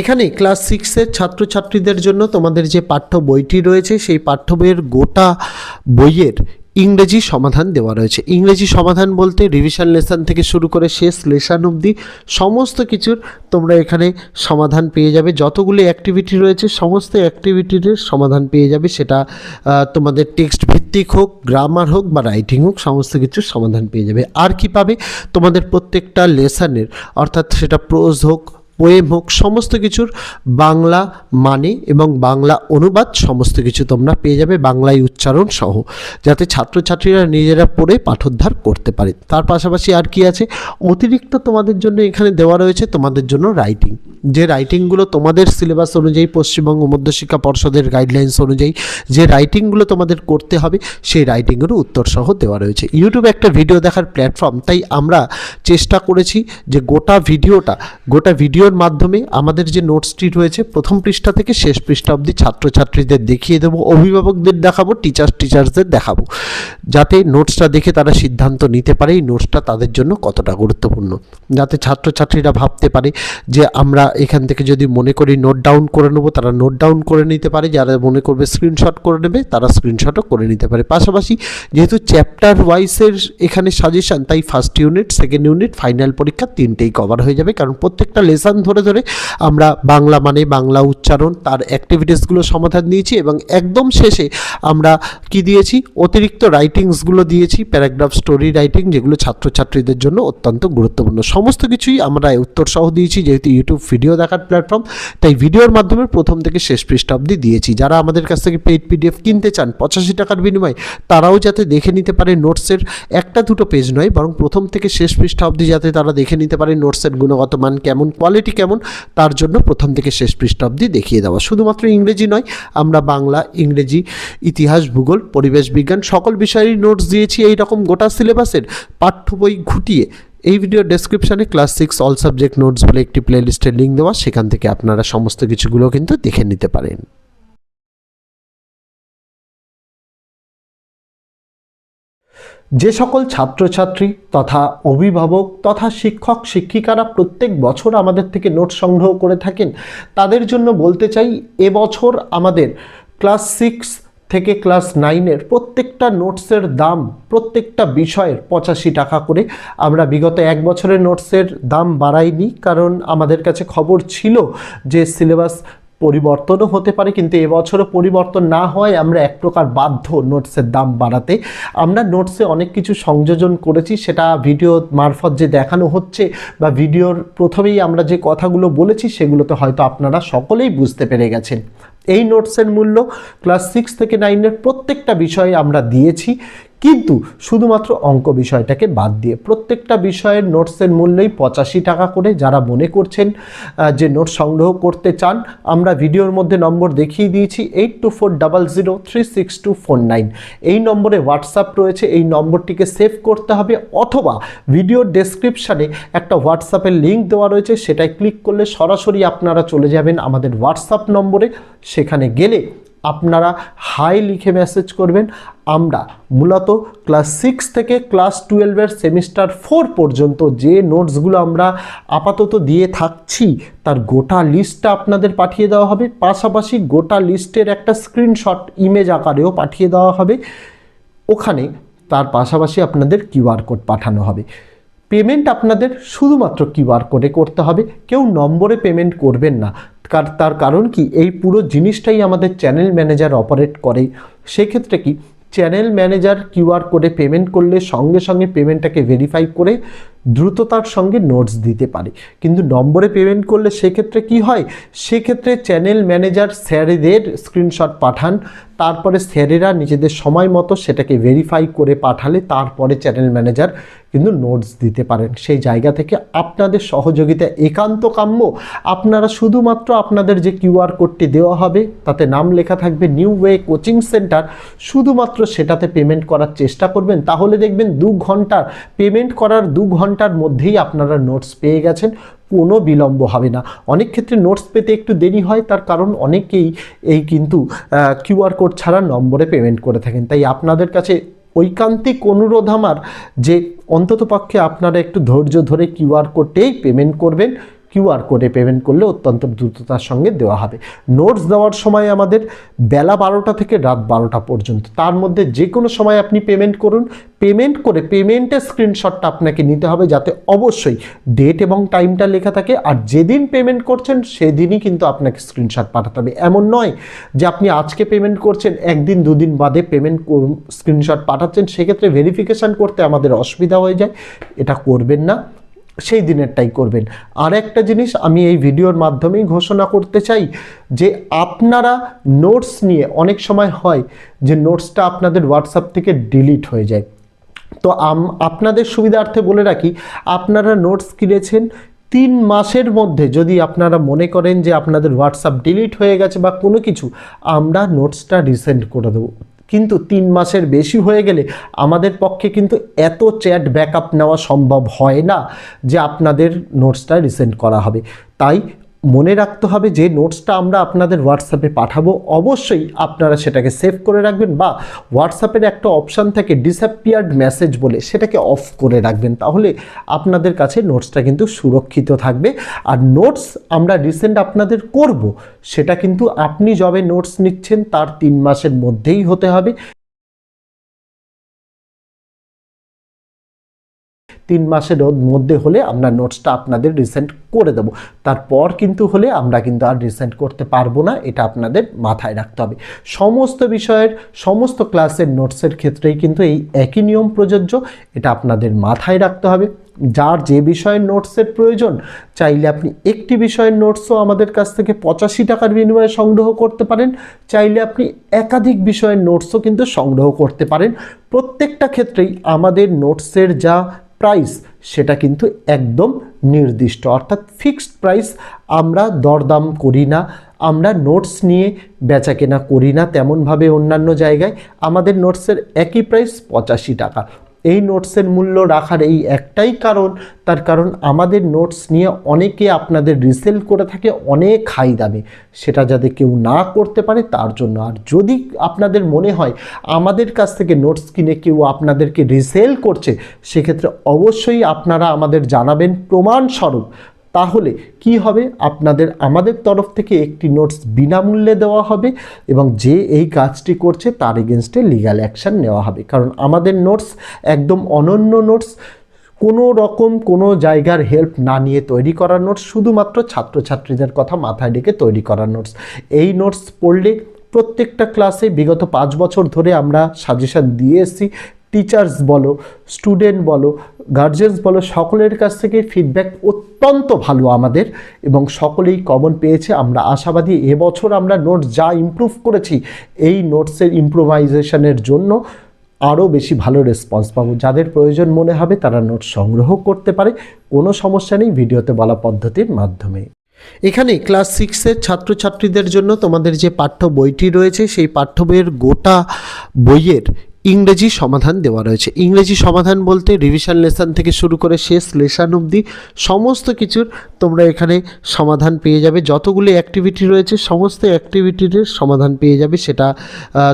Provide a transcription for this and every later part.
এখানে ক্লাস সিক্সের ছাত্রছাত্রীদের জন্য তোমাদের যে পাঠ্য বইটি রয়েছে, সেই পাঠ্য বইয়ের গোটা বইয়ের ইংরেজি সমাধান দেওয়া রয়েছে। ইংরেজি সমাধান বলতে রিভিশন লেসন থেকে শুরু করে শেষ লেসন অবধি সমস্ত কিছুর তোমরা এখানে সমাধান পেয়ে যাবে। যতগুলি অ্যাক্টিভিটি রয়েছে, সমস্ত অ্যাক্টিভিটির সমাধান পেয়ে যাবে। সেটা তোমাদের টেক্সট ভিত্তিক হোক গ্রামার হোক বা রাইটিং হোক, সমস্ত কিছুর সমাধান পেয়ে যাবে। আর কি পাবে? তোমাদের প্রত্যেকটা লেসনের অর্থাৎ সেটা প্রোজ হোক পোয়েম হোক, সমস্ত কিছুর বাংলা মানে এবং বাংলা অনুবাদ সমস্ত কিছু তোমরা পেয়ে যাবে বাংলায় উচ্চারণ সহ, যাতে ছাত্রছাত্রীরা নিজেরা পড়ে পাঠোদ্ধার করতে পারে। তার পাশাপাশি আর কি আছে? অতিরিক্ত তোমাদের জন্য এখানে দেওয়া রয়েছে তোমাদের জন্য রাইটিং যে রাইটিংগুলো তোমাদের সিলেবাস অনুযায়ী, পশ্চিমবঙ্গ মধ্যশিক্ষা পর্ষদের গাইডলাইন্স অনুযায়ী যে রাইটিংগুলো তোমাদের করতে হবে, সেই রাইটিংয়েরও উত্তর সহ দেওয়া রয়েছে। ইউটিউবে একটা ভিডিও দেখার প্ল্যাটফর্ম তাই আমরা চেষ্টা করেছি যে গোটা ভিডিওটা গোটা ভিডিওর মাধ্যমে আমাদের যে নোটসটি রয়েছে, প্রথম পৃষ্ঠা থেকে শেষ পৃষ্ঠা অবধি ছাত্রছাত্রীদের দেখিয়ে দেবো, অভিভাবকদের দেখাবো টিচার্স টিচার্সদের দেখাবো। যাতে নোটসটা দেখে তারা সিদ্ধান্ত নিতে পারে, এই নোটসটা তাদের জন্য কতটা গুরুত্বপূর্ণ। যাতে ছাত্রছাত্রীরা ভাবতে পারে যে আমরা এখান থেকে যদি মনে করি নোট ডাউন করে নেব, তারা নোট ডাউন করে নিতে পারে। যারা মনে করবে স্ক্রিনশট করে নেবে, তারা স্ক্রিনশটও করে নিতে পারে। পাশাপাশি যেহেতু চ্যাপ্টার ওয়াইসের এখানে সাজেশন তাই first unit second unit final পরীক্ষা তিনটেই কভার হয়ে যাবে। কারণ প্রত্যেকটা লেসন ধরে ধরে আমরা বাংলা মানে বাংলা উচ্চারণ, তার অ্যাক্টিভিটিসগুলো সমাধান দিয়েছি এবং একদম শেষে আমরা কি দিয়েছি? অতিরিক্ত রাইটিংসগুলো দিয়েছি প্যারাগ্রাফ স্টোরি রাইটিং যেগুলো ছাত্রছাত্রীদের জন্য অত্যন্ত গুরুত্বপূর্ণ। সমস্ত কিছুই আমরা উত্তর সহ দিয়েছি, যেহেতু ইউটিউব ভিডিও দেখার প্ল্যাটফর্ম তাই ভিডিওর মাধ্যমে প্রথম থেকে শেষ পৃষ্ঠা অবধি দিয়েছি। যারা আমাদের কাছ থেকে পেইড পিডিএফ কিনতে চান, পঁচাশি টাকার বিনিময়ে, তারাও যাতে দেখে নিতে পারে নোটসের একটা দুটো পেজ নয়, বরং প্রথম থেকে শেষ পৃষ্ঠা অবধি যাতে তারা দেখে নিতে পারে নোটসের গুণগত মান কেমন কোয়ালিটি কেমন, তার জন্য প্রথম থেকে শেষ পৃষ্ঠা অবধি দেখিয়ে দেওয়া। শুধুমাত্র ইংরেজি নয়, আমরা বাংলা, ইংরেজি, ইতিহাস, ভূগোল, পরিবেশ বিজ্ঞান সকল বিষয়েরই নোটস দিয়েছি। এই রকম গোটা সিলেবাসের পাঠ্য বই ঘুটিয়ে এই ভিডিও ডেসক্রিপশানে class six all subject notes বলে একটি প্লেলিস্টের লিঙ্ক দেওয়া। সেখান থেকে আপনারা সমস্ত কিছুগুলো কিন্তু দেখে নিতে পারেন। যে সকল ছাত্রছাত্রী তথা অভিভাবক তথা শিক্ষক শিক্ষিকারা প্রত্যেক বছর আমাদের থেকে নোট সংগ্রহ করে থাকেন, তাদের জন্য বলতে চাই এবছর আমাদের ক্লাস সিক্স থেকে ক্লাস নাইনের প্রত্যেকটা নোটসের দাম, প্রত্যেকটা বিষয়ের পঁচাশি টাকা করে আমরা বিগত এক বছরের নোটসের দাম বাড়াইনি, কারণ আমাদের কাছে খবর ছিল যে সিলেবাস পরিবর্তনও হতে পারে, কিন্তু এবছরও পরিবর্তন না হওয়ায় আমরা এক প্রকার বাধ্য নোটসের দাম বাড়াতে। আমরা নোটসে অনেক কিছু সংযোজন করেছি, সেটা ভিডিও মারফত যে দেখানো হচ্ছে বা ভিডিওর প্রথমেই আমরা যে কথাগুলো বলেছি, সেগুলোতে হয়তো আপনারা সকলেই বুঝতে পেরে গেছেন। এই নোটসের মূল্য ক্লাস সিক্স থেকে নাইনের প্রত্যেকটা বিষয়ে আমরা দিয়েছি। কিন্তু শুধুমাত্র অঙ্ক বিষয়টাকে বাদ দিয়ে প্রত্যেকটা বিষয়ের নোটসের মূল্যই পঁচাশি টাকা করে যারা মনে করছেন যে নোট সংগ্রহ করতে চান, আমরা ভিডিওর মধ্যে নম্বর দেখিয়ে দিয়েছি eight two four double zero three six two four nine এই নম্বরে হোয়াটসঅ্যাপ রয়েছে, এই নম্বরটিকে সেভ করতে হবে, অথবা ভিডিওর ডেসক্রিপশানে একটা হোয়াটসঅ্যাপের লিঙ্ক দেওয়া রয়েছে, সেটায় ক্লিক করলে সরাসরি আপনারা চলে যাবেন আমাদের হোয়াটসঅ্যাপ নম্বরে, সেখানে গেলে আপনারা হাই লিখে মেসেজ করবেন। আমরা মূলত ক্লাস সিক্স থেকে ক্লাস টুয়েলভের সেমিস্টার ফোর পর্যন্ত যে নোটসগুলো আমরা আপাতত দিয়ে থাকছি, তার গোটা লিস্টটা আপনাদের পাঠিয়ে দেওয়া হবে। পাশাপাশি গোটা লিস্টের একটা স্ক্রিনশট ইমেজ আকারেও পাঠিয়ে দেওয়া হবে। ওখানে তার পাশাপাশি আপনাদের কিউআর কোড পাঠানো হবে। পেমেন্ট আপনাদের শুধুমাত্র কিউআর কোডে করতে হবে। কেউ নম্বরে পেমেন্ট করবেন না। তার কারণ কি? এই পুরো জিনিসটাই আমাদের চ্যানেল ম্যানেজার অপারেট করে। সেক্ষেত্রে কি? চ্যানেল ম্যানেজার কিউআর কোডে পেমেন্ট করলে সঙ্গে সঙ্গে পেমেন্টটাকে ভেরিফাই করে দ্রুততার সঙ্গে নোটস দিতে পারে। কিন্তু নম্বরে পেমেন্ট করলে সেক্ষেত্রে কি হয়? সেক্ষেত্রে চ্যানেল ম্যানেজার স্যারেদের স্ক্রিনশট পাঠান, তারপরে স্যারেরা নিজেদের সময় মতো সেটাকে ভেরিফাই করে পাঠালে তারপরে চ্যানেল ম্যানেজার কিন্তু নোটস দিতে পারেন। সেই জায়গা থেকে আপনাদের সহযোগিতা একান্ত কাম্য। আপনারা শুধুমাত্র আপনাদের যে কিউআর কোডটি দেওয়া হবে, তাতে নাম লেখা থাকবে নিউ ওয়ে কোচিং সেন্টার শুধুমাত্র সেটাতে পেমেন্ট করার চেষ্টা করবেন। তাহলে দেখবেন দু ঘণ্টার পেমেন্ট করার দু ঘণ্টার মধ্যেই আপনারা নোটস পেয়ে গেছেন, কোনো বিলম্ব হবে না। অনেক ক্ষেত্রে নোটস পেতে একটু দেরি হয়, তার কারণ অনেকেই এই কিন্তু কিউআর কোড ছাড়া নম্বরে পেমেন্ট করে থাকেন। তাই আপনাদের কাছে ঐকান্তিক অনুরোধ আমার যে অন্ততপক্ষে আপনারা একটু ধৈর্য ধরে কিউআর কোডেই পেমেন্ট করবেন। কিউআর কোডে পেমেন্ট করলে অত্যন্ত দ্রুততার সঙ্গে দেওয়া হবে। নোটস দেওয়ার সময় আমাদের বেলা বারোটা থেকে রাত বারোটা পর্যন্ত। তার মধ্যে যে কোনো সময় আপনি পেমেন্ট করুন। পেমেন্ট করে পেমেন্টের স্ক্রিনশটটা আপনাকে নিতে হবে যাতে অবশ্যই ডেট এবং টাইমটা লেখা থাকে। আর যেদিন পেমেন্ট করছেন, সেদিনই কিন্তু আপনাকে স্ক্রিনশট পাঠাতে হবে। এমন নয় যে আপনি আজকে পেমেন্ট করছেন, একদিন, দুদিন বাদে পেমেন্ট স্ক্রিনশট পাঠাচ্ছেন। সেক্ষেত্রে ভেরিফিকেশান করতে আমাদের অসুবিধা হয়ে যায়। এটা করবেন না। সেই দিনেরটাই করবেন। আর একটা জিনিস আমি এই ভিডিওর মাধ্যমেই ঘোষণা করতে চাই যে আপনারা নোটস নিয়ে অনেক সময় হয় যে নোটসটা আপনাদের হোয়াটসঅ্যাপ থেকে ডিলিট হয়ে যায়। তো আপনাদের সুবিধার্থে বলে রাখি, আপনারা নোটস কিনেছেন তিন মাসের মধ্যে যদি আপনারা মনে করেন যে আপনাদের হোয়াটসঅ্যাপ ডিলিট হয়ে গেছে বা কোনো কিছু, আমরা নোটসটা রিসেন্ড করে দেবো। কিন্তু তিন মাসের বেশি হয়ে গেলে আমাদের পক্ষে কিন্তু এত চ্যাট ব্যাকআপ নেওয়া সম্ভব হয় না যে আপনাদের নোটসটা রিসেন্ট করা হবে। তাই মনে রাখতে হবে যে নোটসটা আমরা আপনাদের হোয়াটসঅ্যাপে পাঠাবো। অবশ্যই আপনারা সেটাকে সেভ করে রাখবেন বা হোয়াটসঅ্যাপের একটা অপশান থাকে ডিসঅ্যাপিয়ার্ড মেসেজ বলে সেটাকে অফ করে রাখবেন। তাহলে আপনাদের কাছে নোটসটা কিন্তু সুরক্ষিত থাকবে। আর নোটস আমরা রিসেন্ট আপনাদের করব, সেটা কিন্তু আপনি যবে নোটস নিচ্ছেন তার তিন মাসের মধ্যেই হতে হবে। তিন মাসের মধ্যে হলে আমরা নোটসটা আপনাদের রিসেন্ট করে দেবো। তারপর কিন্তু হলে আমরা কিন্তু আর রিসেন্ট করতে পারব না, এটা আপনাদের মাথায় রাখতে হবে। সমস্ত বিষয়ের, সমস্ত ক্লাসের নোটসের ক্ষেত্রেই কিন্তু এই একই নিয়ম প্রযোজ্য, এটা আপনাদের মাথায় রাখতে হবে। যার যে বিষয়ের নোটসের প্রয়োজন, চাইলে আপনি একটি বিষয়ের নোটসও আমাদের কাছ থেকে পঁচাশি টাকার বিনিময়ে সংগ্রহ করতে পারেন, চাইলে আপনি একাধিক বিষয়ের নোটসও কিন্তু সংগ্রহ করতে পারেন। প্রত্যেকটা ক্ষেত্রেই আমাদের নোটসের যা প্রাইস সেটা কিন্তু একদম নির্দিষ্ট। অর্থাৎ ফিক্সড প্রাইস আমরা দরদাম করি না, আমরা নোটস নিয়ে বেচা কেনা করি না, তেমনভাবে অন্যান্য জায়গায়। আমাদের নোটসের একই প্রাইস পঁচাশি টাকা। এই নোটসের মূল্য রাখার এই একটাই কারণ, তার কারণ আমাদের নোটস নিয়ে অনেকে আপনাদের রিসেল করে থাকে অনেক হাই দামে। সেটা যাতে কেউ না করতে পারে তার জন্য। আর যদি আপনাদের মনে হয় আমাদের কাছ থেকে নোটস কিনে কেউ আপনাদেরকে রিসেল করছে, সেক্ষেত্রে অবশ্যই আপনারা আমাদের জানাবেন প্রমাণস্বরূপ। তাহলে কি হবে? আপনাদের আমাদের তরফ থেকে একটি নোটস বিনামূল্যে দেওয়া হবে এবং যে এই কাজটি করছে তার এগেনস্টে লিগ্যাল অ্যাকশান নেওয়া হবে। কারণ আমাদের নোটস একদম অনন্য নোটস কোনো রকম কোনো জায়গার হেল্প না নিয়ে তৈরি করা নোটস শুধুমাত্র ছাত্রছাত্রীদের কথা মাথায় রেখে তৈরি করা নোটস এই নোটস পড়লে প্রত্যেকটা ক্লাসে বিগত পাঁচ বছর ধরে আমরা সাজেশান দিয়ে এসেছি টিচার্স বলো স্টুডেন্ট বলো গার্জেন্স বলো, সকলের কাছ থেকে ফিডব্যাক অত্যন্ত ভালো আমাদের এবং সকলেই কমন পেয়েছে। আমরা আশাবাদী, এবছর আমরা নোটস যা ইমপ্রুভ করেছি, এই নোটসের ইম্প্রোভাইজেশনের জন্য আরও বেশি ভালো রেসপন্স পাবো। যাদের প্রয়োজন মনে হবে, তারা নোট সংগ্রহ করতে পারে। কোনো সমস্যা নেই, ভিডিওতে বলা পদ্ধতির মাধ্যমে। এখানে ক্লাস সিক্সের ছাত্রছাত্রীদের জন্য তোমাদের যে পাঠ্য বইটি রয়েছে, সেই পাঠ্য বইয়ের গোটা বইয়ের ইংরেজি সমাধান দেওয়া রয়েছে। ইংরেজি সমাধান বলতে রিভিশন লেসন থেকে শুরু করে শেষ লেসন অবধি সমস্ত কিছুর তোমরা এখানে সমাধান পেয়ে যাবে। যতগুলি অ্যাক্টিভিটি রয়েছে, সমস্ত অ্যাক্টিভিটির সমাধান পেয়ে যাবে। সেটা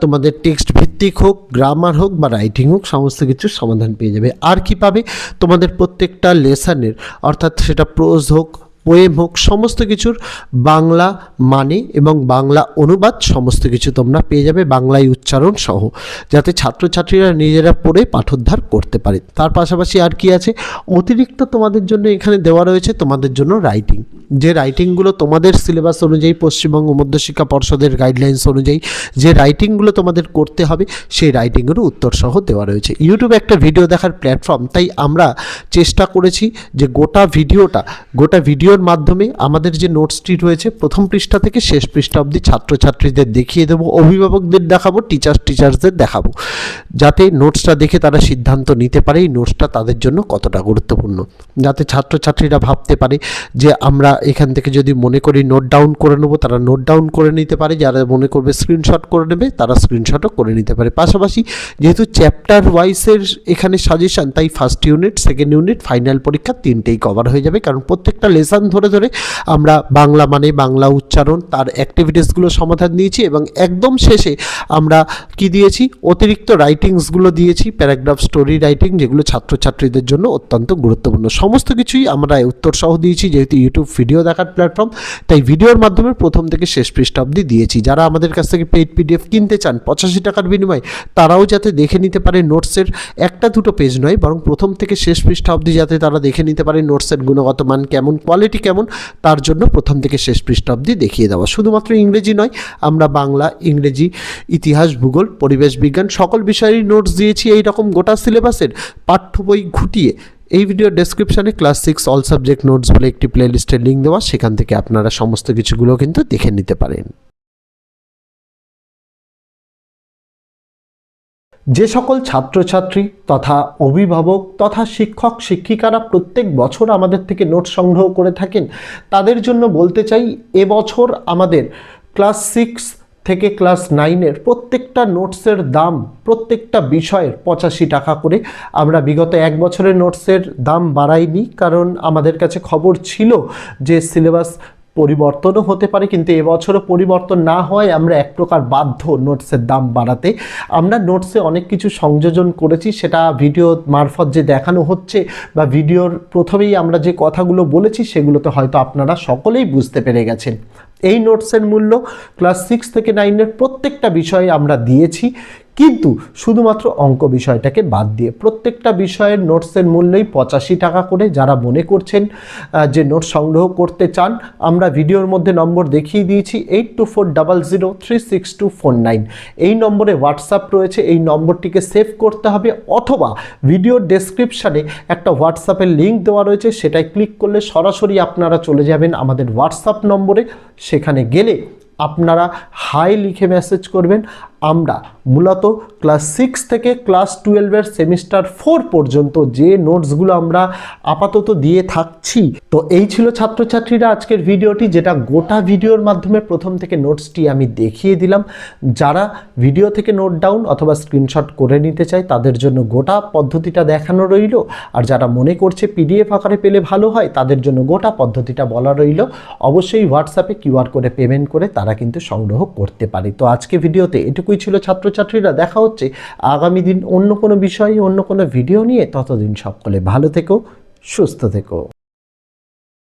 তোমাদের টেক্সট ভিত্তিক হোক গ্রামার হোক বা রাইটিং হোক, সমস্ত কিছুর সমাধান পেয়ে যাবে। আর কি পাবে? তোমাদের প্রত্যেকটা লেসনের অর্থাৎ সেটা প্রোজ হোক পোয়েম হোক সমস্ত কিছুর, বাংলা মানে এবং বাংলা অনুবাদ সমস্ত কিছু তোমরা পেয়ে যাবে বাংলায় উচ্চারণ সহ, যাতে ছাত্রছাত্রীরা নিজেরা পড়ে পাঠোদ্ধার করতে পারে। তার পাশাপাশি আর কি আছে? অতিরিক্ত তোমাদের জন্য এখানে দেওয়া রয়েছে তোমাদের জন্য রাইটিং যে রাইটিংগুলো তোমাদের সিলেবাস অনুযায়ী পশ্চিমবঙ্গ মধ্যশিক্ষা পর্ষদের গাইডলাইন্স অনুযায়ী যে রাইটিংগুলো তোমাদের করতে হবে, সেই রাইটিংগুলো উত্তর সহ দেওয়া রয়েছে। ইউটিউবে একটা ভিডিও দেখার প্ল্যাটফর্ম তাই আমরা চেষ্টা করেছি যে গোটা ভিডিওটা গোটা ভিডিওর মাধ্যমে আমাদের যে নোটসটি রয়েছে, প্রথম পৃষ্ঠা থেকে শেষ পৃষ্ঠা অবধি ছাত্রছাত্রীদের দেখিয়ে দেবো, অভিভাবকদের দেখাবো টিচার্স টিচার্সদের দেখাবো। যাতে নোটসটা দেখে তারা সিদ্ধান্ত নিতে পারে, এই নোটসটা তাদের জন্য কতটা গুরুত্বপূর্ণ। যাতে ছাত্রছাত্রীরা ভাবতে পারে যে আমরা এখান থেকে যদি মনে করি নোট ডাউন করে নেব, তারা নোট ডাউন করে নিতে পারে। যারা মনে করবে স্ক্রিনশট করে নেবে, তারা স্ক্রিনশটও করে নিতে পারে। পাশাপাশি যেহেতু চ্যাপ্টার ওয়াইসের এখানে সাজেশন তাই first unit second unit final পরীক্ষা তিনটেই কভার হয়ে যাবে। কারণ প্রত্যেকটা লেসন ধরে ধরে আমরা বাংলা মানে বাংলা উচ্চারণ, তার অ্যাক্টিভিটিসগুলো সমাধান দিয়েছি এবং একদম শেষে আমরা কি দিয়েছি? অতিরিক্ত রাইটিংসগুলো দিয়েছি প্যারাগ্রাফ স্টোরি রাইটিং যেগুলো ছাত্রছাত্রীদের জন্য অত্যন্ত গুরুত্বপূর্ণ। সমস্ত কিছুই আমরা উত্তর সহ দিয়েছি, যেহেতু ইউটিউব ভিডিও দেখার প্ল্যাটফর্ম তাই ভিডিওর মাধ্যমে প্রথম থেকে শেষ পৃষ্ঠা অবধি দিয়েছি। যারা আমাদের কাছ থেকে পেইড পিডিএফ কিনতে চান, পঁচাশি টাকার বিনিময়ে, তারাও যাতে দেখে নিতে পারে নোটসের একটা দুটো পেজ নয়, বরং প্রথম থেকে শেষ পৃষ্ঠা অবধি যাতে তারা দেখে নিতে পারে নোটসের গুণগত মান কেমন কোয়ালিটি কেমন, তার জন্য প্রথম থেকে শেষ পৃষ্ঠা অবধি দেখিয়ে দেওয়া। শুধুমাত্র ইংরেজি নয়, আমরা বাংলা, ইংরেজি, ইতিহাস, ভূগোল, পরিবেশ বিজ্ঞান সকল বিষয়েরই নোটস দিয়েছি। এই রকম গোটা সিলেবাসের পাঠ্য বই ঘুটিয়ে এই ভিডিও ডেসক্রিপশানে class six all subject notes বলে একটি প্লেলিস্টের লিঙ্ক দেওয়া, সেখান থেকে আপনারা সমস্ত কিছুগুলো কিন্তু দেখে নিতে পারেন। যে সকল ছাত্রছাত্রী তথা অভিভাবক তথা শিক্ষক, শিক্ষিকারা প্রত্যেক বছর আমাদের থেকে নোট সংগ্রহ করে থাকেন, তাদের জন্য বলতে চাই এবছর আমাদের ক্লাস সিক্স থেকে ক্লাস নাইনের প্রত্যেকটা নোটসের দাম, প্রত্যেকটা বিষয়ের পঁচাশি টাকা করে। আমরা বিগত এক বছরের নোটসের দাম বাড়াইনি কারণ আমাদের কাছে খবর ছিল যে সিলেবাস পরিবর্তনও হতে পারে কিন্তু এবছরও পরিবর্তন না হওয়ায় আমরা এক প্রকার বাধ্য নোটসের দাম বাড়াতে। আমরা নোটসে অনেক কিছু সংযোজন করেছি, সেটা ভিডিও মারফত যে দেখানো হচ্ছে বা ভিডিওর প্রথমেই আমরা যে কথাগুলো বলেছি সেগুলোতে হয়তো আপনারা সকলেই বুঝতে পেরে গেছেন। এই নোটসের মূল্য। ক্লাস সিক্স থেকে নাইনের প্রত্যেকটা বিষয়ে আমরা দিয়েছি। কিন্তু শুধুমাত্র অঙ্ক বিষয়টাকে বাদ দিয়ে প্রত্যেকটা বিষয়ের নোটসের মূল্যই পঁচাশি টাকা করে যারা মনে করছেন যে নোট সংগ্রহ করতে চান, আমরা ভিডিওর মধ্যে নম্বর দেখিয়ে দিয়েছি eight two four double zero three six two four nine এই নম্বরে হোয়াটসঅ্যাপ রয়েছে, এই নম্বরটিকে সেভ করতে হবে, অথবা ভিডিওর ডেসক্রিপশানে একটা হোয়াটসঅ্যাপের লিঙ্ক দেওয়া রয়েছে, সেটায় ক্লিক করলে সরাসরি আপনারা চলে যাবেন আমাদের হোয়াটসঅ্যাপ নম্বরে। সেখানে গেলে আপনারা হাই লিখে মেসেজ করবেন আমরা মূলত ক্লাস সিক্স থেকে ক্লাস টুয়েলভের সেমিস্টার ফোর পর্যন্ত যে নোটসগুলো আমরা আপাতত দিয়ে থাকছি, তো এই ছিল ছাত্রছাত্রীরা আজকের ভিডিওটি যেটা গোটা ভিডিওর মাধ্যমে প্রথম থেকে নোটসটি আমি দেখিয়ে দিলাম। যারা ভিডিও থেকে নোট ডাউন অথবা স্ক্রিনশট করে নিতে চায়, তাদের জন্য গোটা পদ্ধতিটা দেখানো রইল। আর যারা মনে করছে পিডিএফ আকারে পেলে ভালো হয়, তাদের জন্য গোটা পদ্ধতিটা বলা রইল। অবশ্যই হোয়াটসঅ্যাপে কিউআর করে পেমেন্ট করে তারা কিন্তু সংগ্রহ করতে পারে। তো আজকে ভিডিওতে এটুকুই ছিল ছাত্রছাত্রীরা। দেখা হচ্ছে আগামী দিন অন্য কোনো বিষয়ে, অন্য কোনো ভিডিও নিয়ে। ততদিন সকলে ভালো থেকো, সুস্থ থেকো।